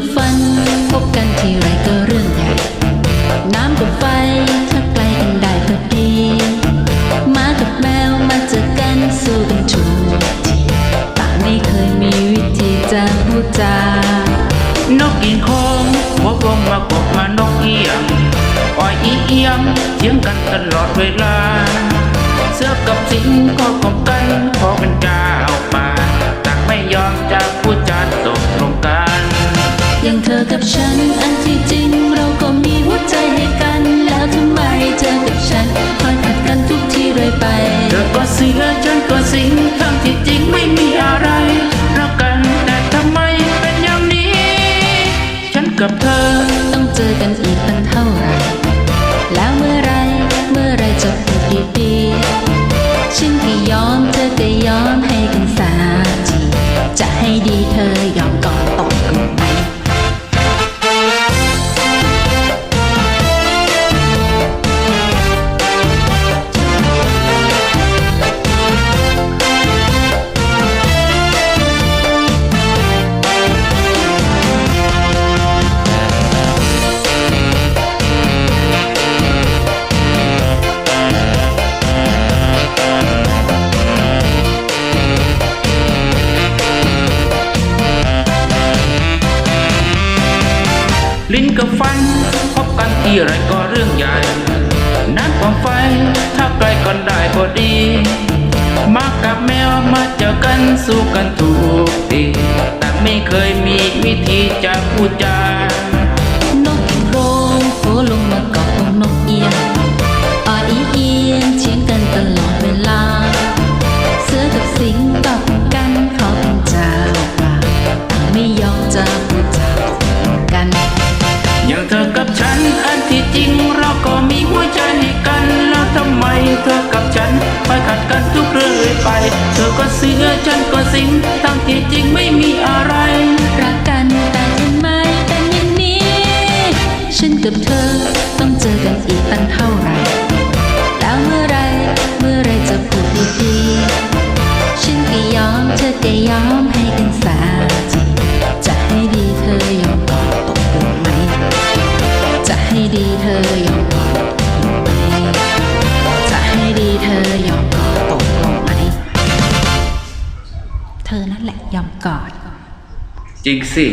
กับฝัน พบกันที่ไรก็เรื่องใหญ่น้ำกับไฟถ้าไกลกันได้ก็ดีมากับแมวมาเจอกันสู้กันทุกทีป่าไม่เคยมีวิธีจะพูดจานกอินคงหัวกงมมากบมานกเอียงอ้อยอีเอียงเทียงกันตลอดเวลา เสื้อกับสิงก็กงกัน อ ต้องเจอกันอีกมันเท่าไหรแล้วเมื่อไรเมื่อไรจะพูดดีๆฉันก็ยอมเธอก็ยอมให้กันสาจีจะให้ดีเธอ ลิ้นกับฟันพบกันที่ไรก็เรื่องใหญ่ นัดความไฟ ถ้าใกล้กันได้ก็ดี มากับแมวมาเจอกันสู้กันถูกดีแต่ไม่เคยมีวิธีจะพูดจา อย่างเธอกับฉันอันที่จริงเราก็มีหัวใจให้กัน แล้วทำไมเธอกับฉันไปขัดกันทุกเรื่อยไป เธอก็เสือฉันก็สิงทั้งที่จริงไม่มีอะไร รักกันแต่ทำไมเป็นอย่างนี้ ฉันกับเธอต้องเจอกันอีกตั้งเท่าไหร่แล้วเมื่อไรเมื่อไรจะพูดดีๆฉันก็ยอมเธอก็ยอมในั่นแหละยอมกอด จริงสิ